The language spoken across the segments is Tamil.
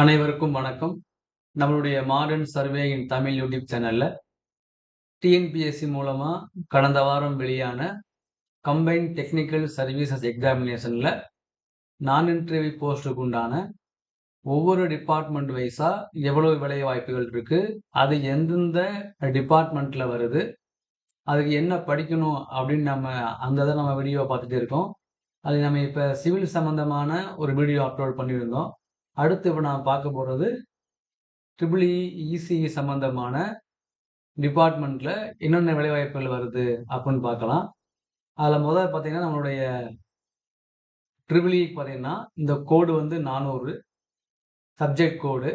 அனைவருக்கும் வணக்கம். நம்மளுடைய modern survey in Tamil YouTube சேனல்ல டிஎன்பிஎஸ்சி மூலமா கடந்த வாரம் வெளியான கம்பைன் டெக்னிக்கல் சர்வீசஸ் எக்ஸாமினேஷன்ல நான் இன்டர்வியூ போஸ்ட்டுக்கு உண்டான ஒவ்வொரு டிபார்ட்மெண்ட் வைஸா எவ்வளவு வேலை வாய்ப்புகள் இருக்கு அது எந்தெந்த டிபார்ட்மெண்ட்ல வருது அதுக்கு என்ன படிக்கணும் அப்படின்னு நம்ம அந்த இதை நம்ம வீடியோ பார்த்துட்டு இருக்கோம். அது நம்ம இப்போ சிவில் சம்பந்தமான ஒரு வீடியோ அப்லோட் பண்ணியிருந்தோம். அடுத்து இப்போ நான் பார்க்க போகிறது ட்ரிபிள் இசிஇ சம்பந்தமான டிபார்ட்மெண்ட்டில் என்னென்ன வேலைவாய்ப்புகள் வருது அப்படின்னு பார்க்கலாம். அதில் முதல் பார்த்தீங்கன்னா நம்மளுடைய ட்ரிபிள் e பார்த்தீங்கன்னா இந்த கோடு வந்து நானூறு. சப்ஜெக்ட் கோடு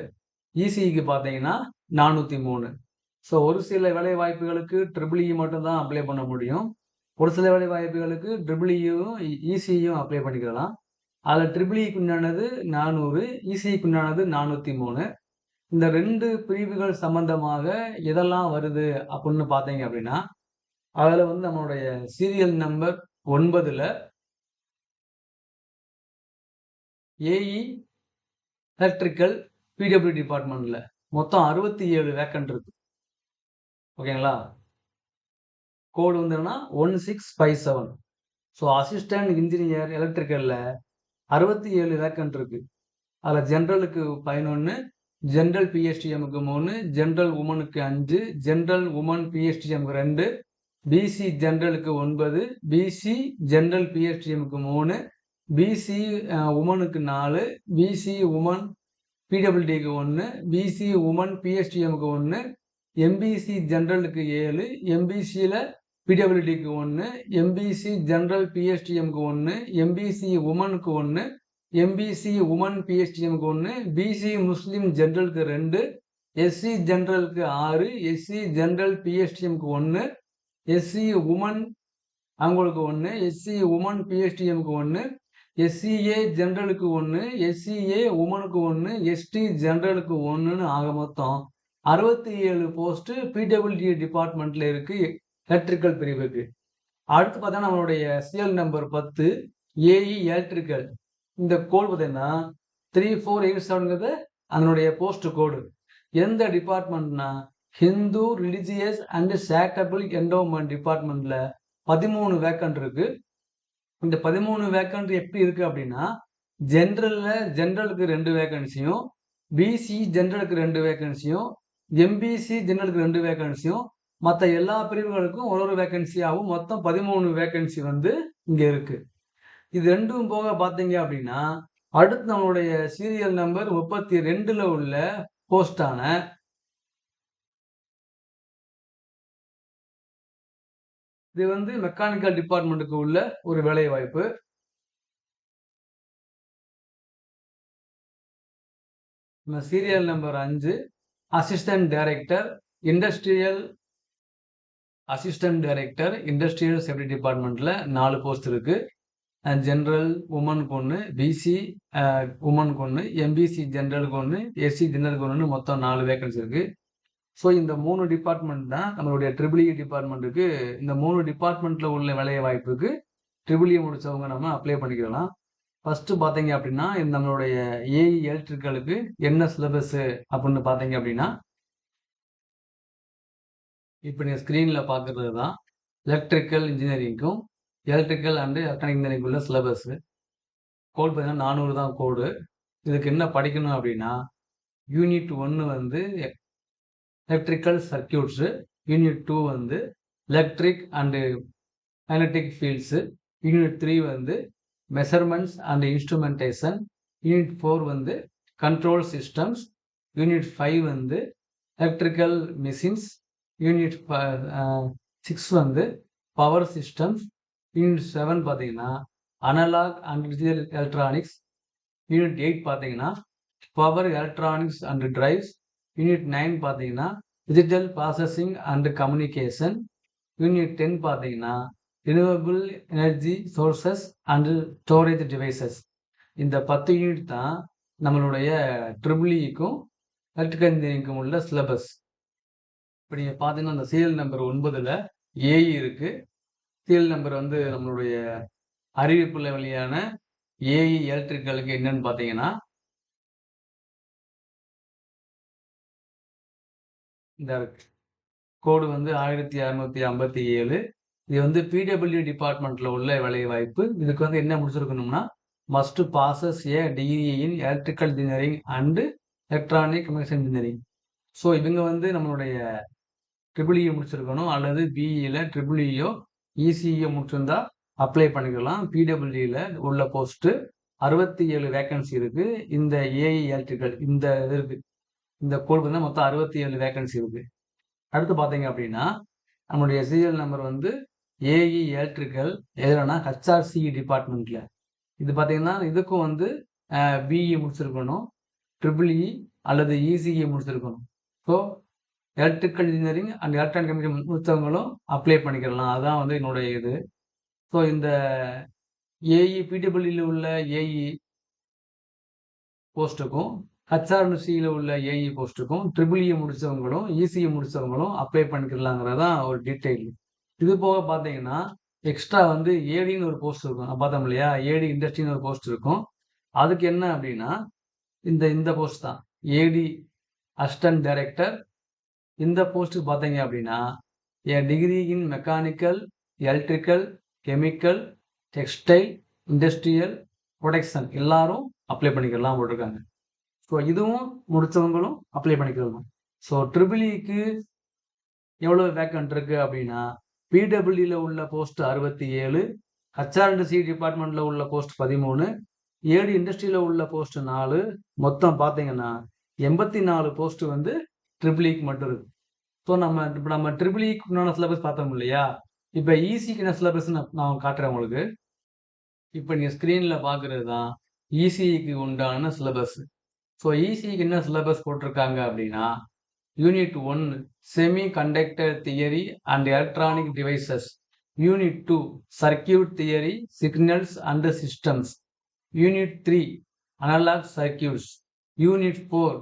இசிஇக்கு பார்த்தீங்கன்னா நானூற்றி மூணு. ஸோ ஒரு சில வேலை வாய்ப்புகளுக்கு ட்ரிபிள் e மட்டும்தான் அப்ளை பண்ண முடியும். ஒரு சில வேலை வாய்ப்புகளுக்கு ட்ரிபிள் இசியும் e அப்ளை பண்ணிக்கலாம். அதில் ட்ரிபிள் இக்கு e உண்டானது நானூறு இசிக்கு உண்டானது நானூற்றி மூணு இந்த ரெண்டு பிரிவுகள் சம்பந்தமாக எதெல்லாம் வருது அப்படின்னு பார்த்தீங்க அப்படின்னா அதில் வந்து நம்மளுடைய சீரியல் நம்பர் ஒன்பதில் ஏஇ எலக்ட்ரிக்கல் பிடபிள்யூ டிபார்ட்மெண்ட்டில் மொத்தம் அறுபத்தி ஏழு வேக்கன்ட் இருக்கு. ஓகேங்களா? கோடு வந்துன்னா one six five seven so assistant engineer எலக்ட்ரிக்கலில் அறுபத்தி ஏழு வேக்கன்ட் இருக்கு. அதில் ஜென்ரலுக்கு பதினொன்று ஜென்ரல் பிஎஸ்டிஎம்க்கு மூணு ஜென்ரல் உமனுக்கு அஞ்சு ஜென்ரல் உமன் பிஎஸ்டிஎம்க்கு ரெண்டு பிசி ஜென்ரலுக்கு ஒன்பது பிசி ஜென்ரல் பிஎஸ்டிஎம்க்கு மூணு பிசி உமனுக்கு நாலு பிசி உமன் பிடபிள்யூடிக்கு ஒன்று பிசி உமன் பிஎஸ்டிஎம்க்கு ஒன்று எம்பிசி ஜென்ரலுக்கு ஏழு எம்பிசியில் பிடபிள்யூடிக்கு ஒன்று எம்பிசி ஜென்ரல் பிஎஸ்டிஎம்க்கு ஒன்று எம்பிசி உமனுக்கு ஒன்று எம்பிசி உமன் பிஎஸ்டிஎம்க்கு ஒன்று பிசி முஸ்லீம் ஜென்ரலுக்கு ரெண்டு எஸ்சி ஜென்ரலுக்கு ஆறு எஸ்சி ஜென்ரல் பிஎஸ்டிஎம்க்கு ஒன்று எஸ்சி உமன் அவங்களுக்கு ஒன்று எஸ்சி உமன் பிஎஸ்டிஎம்க்கு ஒன்று எஸ்சிஏ ஜென்ரலுக்கு ஒன்று எஸ்சிஏ உமனுக்கு ஒன்று எஸ்டி ஜென்ரலுக்கு ஒன்றுன்னு ஆக மொத்தம் அறுபத்தி ஏழு போஸ்ட்டு பிடபிள்யூடி டிபார்ட்மெண்ட்டில் இருக்குது எலக்ட்ரிக்கல் பிரிவுக்கு அடுத்து பார்த்தா நம்மளுடைய சிஎல் நம்பர் பத்து ஏஇ எலக்ட்ரிக்கல் இந்த கோடு பார்த்தீங்கன்னா த்ரீ ஃபோர் எயிட் செவனுங்கிறது அதனுடைய போஸ்ட் கோடு எந்த டிபார்ட்மெண்ட்னா Hindu religious and charitable endowment டிபார்ட்மெண்ட்ல பதிமூணு வேக்கண்ட் இருக்கு. இந்த பதிமூணு வேக்கண்ட் எப்படி இருக்கு அப்படின்னா ஜென்ரலில் ஜென்ரலுக்கு ரெண்டு வேக்கன்சியும் பிசி ஜென்ரலுக்கு ரெண்டு வேக்கன்சியும் எம்பிசி ஜென்ரலுக்கு ரெண்டு வேக்கன்சியும் மற்ற எல்லா பிரிவுகளுக்கும் ஒரு ஒரு வேக்கன்சியாகவும் மொத்தம் பதிமூணு வேக்கன்சி வந்து இங்கே இருக்கு. இது ரெண்டும் போக பார்த்தீங்க அப்படின்னா அடுத்து நம்மளுடைய சீரியல் நம்பர் முப்பத்தி ரெண்டுல உள்ள போஸ்டான இது வந்து மெக்கானிக்கல் டிபார்ட்மெண்ட்டுக்கு உள்ள ஒரு வேலை வாய்ப்பு சீரியல் நம்பர் அஞ்சு assistant director industrial assistant director industrial safety டிபார்ட்மெண்ட்டில் நாலு போஸ்ட் இருக்குது ஜென்ரல் உமனுக்கு ஒன்று பிசி உமனுக்கு ஒன்று எம்பிசி ஜென்ரலுக்கு ஒன்று எஸ்சி ஜென்ரலுக்கு ஒன்று மொத்தம் நாலு வேகன்சி இருக்குது ஸோ இந்த மூணு டிபார்ட்மெண்ட் தான் நம்மளுடைய ட்ரிபிள்இ e டிபார்ட்மெண்ட்டுக்கு இந்த மூணு டிபார்ட்மெண்ட்டில் உள்ள வேலை வாய்ப்புக்கு ட்ரிபிள்இ e முடித்தவங்க நம்ம அப்ளை பண்ணிக்கலாம். ஃபஸ்ட்டு பார்த்தீங்க அப்படின்னா நம்மளுடைய ஏஇ எலக்ட்ரிக்கலுக்கு என்ன சிலபஸ்ஸு அப்படின்னு பார்த்தீங்க அப்படின்னா இப்போ நீங்கள் ஸ்க்ரீனில் பார்க்குறது தான் எலக்ட்ரிக்கல் இன்ஜினியரிங்க்கும் எலக்ட்ரிக்கல் அண்டு எலக்ட்ரானிக் இன்ஜினியரிங் உள்ள சிலபஸ்ஸு கோட் பார்த்தீங்கன்னா நானூறு தான் கோடு இதுக்கு என்ன படிக்கணும் அப்படின்னா யூனிட் ஒன்று வந்து எலக்ட்ரிக்கல் சர்க்கியூட்ஸு யூனிட் டூ வந்து electric and magnetic fields unit three வந்து measurements and instrumentation unit four வந்து கண்ட்ரோல் சிஸ்டம்ஸ் யூனிட் ஃபைவ் வந்து எலக்ட்ரிக்கல் மிஷின்ஸ் யூனிட் சிக்ஸ் வந்து பவர் சிஸ்டம்ஸ் யூனிட் செவன் பார்த்தீங்கன்னா analog and digital electronics unit eight பார்த்தீங்கன்னா power electronics and drives unit nine பார்த்தீங்கன்னா digital processing and communication unit ten பார்த்தீங்கன்னா renewable energy sources and storage devices இந்த பத்து யூனிட் தான் நம்மளுடைய ட்ரிபிள்இக்கும் எலக்ட்ரிக்கல் இன்ஜினியரிங்க்கும் உள்ள சிலபஸ் இப்போ நீங்கள் பார்த்தீங்கன்னா அந்த சீரியல் நம்பர் ஒன்பதில் ஏஇ இருக்குது சீரியல் நம்பர் வந்து நம்மளுடைய அறிவிப்புல வழியான ஏஇ எலக்ட்ரிக்கலுக்கு என்னன்னு பார்த்தீங்கன்னா இந்த கோடு வந்து ஆயிரத்தி அறுநூத்தி ஐம்பத்தி ஏழு. இது வந்து பிடபிள்யூ டிபார்ட்மெண்ட்ல உள்ள வேலை வாய்ப்பு இதுக்கு வந்து என்ன முடிச்சிருக்கணும்னா must passes a degree in electrical engineering and electronic communication engineering so இவங்க வந்து நம்மளுடைய ட்ரிபிள் இ e முடிச்சிருக்கணும். அல்லது பிஇயில் ட்ரிபிள் இயோ இசிஇயோ முடிச்சிருந்தா அப்ளை பண்ணிக்கலாம். பிடபிள்யூல உள்ள போஸ்ட்டு அறுபத்தி ஏழு வேகன்சி இருக்கு. இந்த ஏஇ எலக்ட்ரிக்கல் இந்த இது இருக்குது இந்த கோடு வந்து மொத்தம் அறுபத்தி ஏழு வேகன்சி இருக்கு. அடுத்து பார்த்தீங்க அப்படின்னா நம்மளுடைய சீரியல் நம்பர் வந்து ஏஇ எலக்ட்ரிக்கல் எதுலன்னா ஹச்ஆர்சி டிபார்ட்மெண்ட்டில் இது பார்த்தீங்கன்னா இதுக்கும் வந்து பிஇ முடிச்சிருக்கணும். ட்ரிபிள்இ e அல்லது இசிஇ முடிச்சிருக்கணும். So electrical engineering and electronic communication முடித்தவங்களும் apply பண்ணிக்கலாம். அதுதான் வந்து என்னுடைய இது. ஸோ இந்த ஏஇ பிடபிள்யூல உள்ள ஏஇ போஸ்ட்டுக்கும் ஹச்ஆர்என்சியில் உள்ள ஏஇ போஸ்ட்டுக்கும் ட்ரிபிள்இ முடித்தவங்களும் இசிஇ முடித்தவங்களும் அப்ளை பண்ணிக்கலாங்கிறதான் ஒரு டீட்டெயில் இது போக பார்த்தீங்கன்னா எக்ஸ்ட்ரா வந்து ஏடின்னு ஒரு போஸ்ட் இருக்கும். பார்த்தோம் இல்லையா? ஏடி இண்டஸ்ட்ரின்னு ஒரு போஸ்ட் இருக்கும். அதுக்கு என்ன அப்படின்னா இந்த இந்த போஸ்ட் தான். ஏடி அசிஸ்டன்ட் டைரக்டர் இந்த போஸ்ட்டுக்கு பார்த்தீங்க அப்படின்னா a degree in mechanical electrical chemical textile industrial production எல்லாரும் அப்ளை பண்ணிக்கலாம் போட்டிருக்காங்க. ஸோ இதுவும் முடித்தவங்களும் அப்ளை பண்ணிக்கலாம் ஸோ ட்ரிபிளிக்கு e எவ்வளோ வேக்கன்ட் இருக்குது அப்படின்னா பிடபிள்யூல உள்ள போஸ்ட் அறுபத்தி ஏழு ஹச்ஆர்என்சி டிபார்ட்மெண்ட்டில் உள்ள போஸ்ட் பதிமூணு ஏழு இண்டஸ்ட்ரியில் உள்ள போஸ்ட் நாலு மொத்தம் பார்த்தீங்கன்னா எண்பத்தி நாலு போஸ்ட் வந்து ட்ரிபிளிக்கு e மட்டும் இருக்கு. ஸோ நம்ம இப்போ நம்ம ட்ரிபிளிக்கு e உண்டான சிலபஸ் பார்த்தோம் இல்லையா? இப்போ ஈஸிக்கு என்ன சிலபஸ் நான் காட்டுறேன் உங்களுக்கு. இப்போ நீங்கள் ஸ்க்ரீனில் பார்க்குறது தான் ஈசிஇக்கு உண்டான சிலபஸ் ஸோ ஈசிக்கு என்ன சிலபஸ் போட்டிருக்காங்க அப்படின்னா unit one semiconductor theory and electronic devices unit two circuit theory signals and systems unit three analog circuits unit four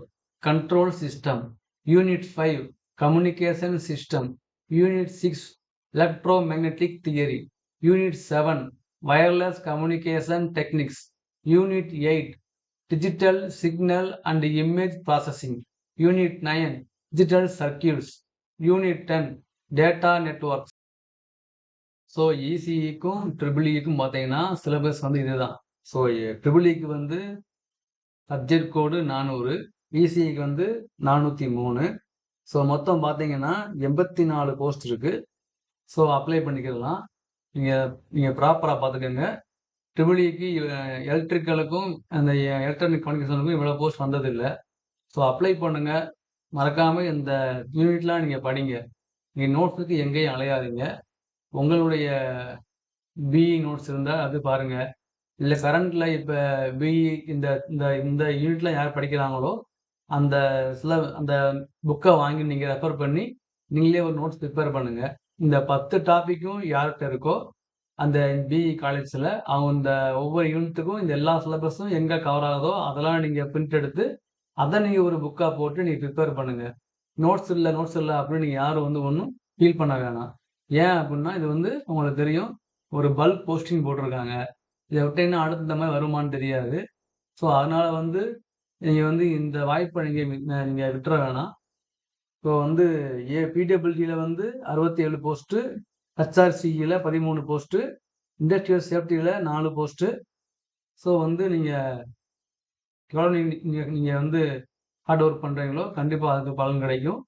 control system unit five communication system unit six electromagnetic theory unit seven wireless communication techniques unit eight digital signal and image processing unit nine digital circuits unit ten data networks so இசிஇக்கும் triple இக்கும் பார்த்தீங்கன்னா சிலபஸ் வந்து இதுதான் ஸோ ட்ரிபிள் இக்கு வந்து சப்ஜெக்ட் கோடு நானூறு இசிஇக்கு வந்து நானூற்றி மூணு. ஸோ மொத்தம் பார்த்தீங்கன்னா எண்பத்தி நாலு போஸ்ட் இருக்குது ஸோ அப்ளை பண்ணிக்கலாம் நீங்கள் நீங்கள் ப்ராப்பராக பார்த்துக்கோங்க ட்ரிபிளிக்கு e எலக்ட்ரிக்கலுக்கும் அந்த எலக்ட்ரானிக் கம்யூனிகேஷனுக்கும் இவ்வளோ போஸ்ட் வந்ததில்லை. ஸோ அப்ளை பண்ணுங்கள் மறக்காமல் இந்த யூனிட்லாம் நீங்கள் படிங்க. நீங்கள் நோட்ஸுக்கு எங்கேயும் அலையாதீங்க. உங்களுடைய பிஇ நோட்ஸ் இருந்தால் அது பாருங்கள் இல்லை கரண்டில் இப்போ பிஇ இந்த இந்த இந்த யூனிட்லாம் யார் படிக்கிறாங்களோ அந்த சில அந்த புக்கை வாங்கி நீங்கள் ரெஃபர் பண்ணி நீங்களே ஒரு நோட்ஸ் ப்ரிப்பேர் பண்ணுங்கள் இந்த பத்து டாப்பிக்கும் யார்கிட்ட இருக்கோ அந்த பிஇ காலேஜில் அவங்க இந்த ஒவ்வொரு யூனிட்டுக்கும் இந்த எல்லா சிலபஸும் எங்கே கவர் ஆகுதோ அதெல்லாம் நீங்கள் பிரிண்ட் எடுத்து அதை நீங்கள் ஒரு புக்காக போட்டு நீங்கள் ப்ரிப்பேர் பண்ணுங்கள் நோட்ஸ் இல்லை நோட்ஸ் இல்லை அப்படின்னு நீங்கள் யாரும் வந்து ஒன்றும் ஃபீல் பண்ண வேணாம். ஏன் அப்படின்னா இது வந்து உங்களுக்கு தெரியும் ஒரு பல்க் போஸ்டிங் போட்டிருக்காங்க. இதை விட்டீங்கன்னா அடுத்து இந்த மாதிரி வருமானு தெரியாது. ஸோ அதனால் வந்து நீங்கள் வந்து இந்த வாய்ப்பை நீங்கள் நீங்கள் விட்டுற வேணாம். இப்போ வந்து ஏ பிடபிள்யூடியில் வந்து அறுபத்தி ஏழு போஸ்ட்டு ஹெச்ஆர்சியில் பதிமூணு போஸ்ட்டு இண்டஸ்ட்ரியல் சேஃப்டியில் நாலு போஸ்ட்டு ஸோ வந்து நீங்கள் எவ்வளோ நீங்கள் நீங்கள் வந்து ஹார்ட் ஒர்க் பண்ணுறீங்களோ கண்டிப்பாக அதுக்கு பலன் கிடைக்கும்.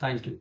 தேங்க்யூ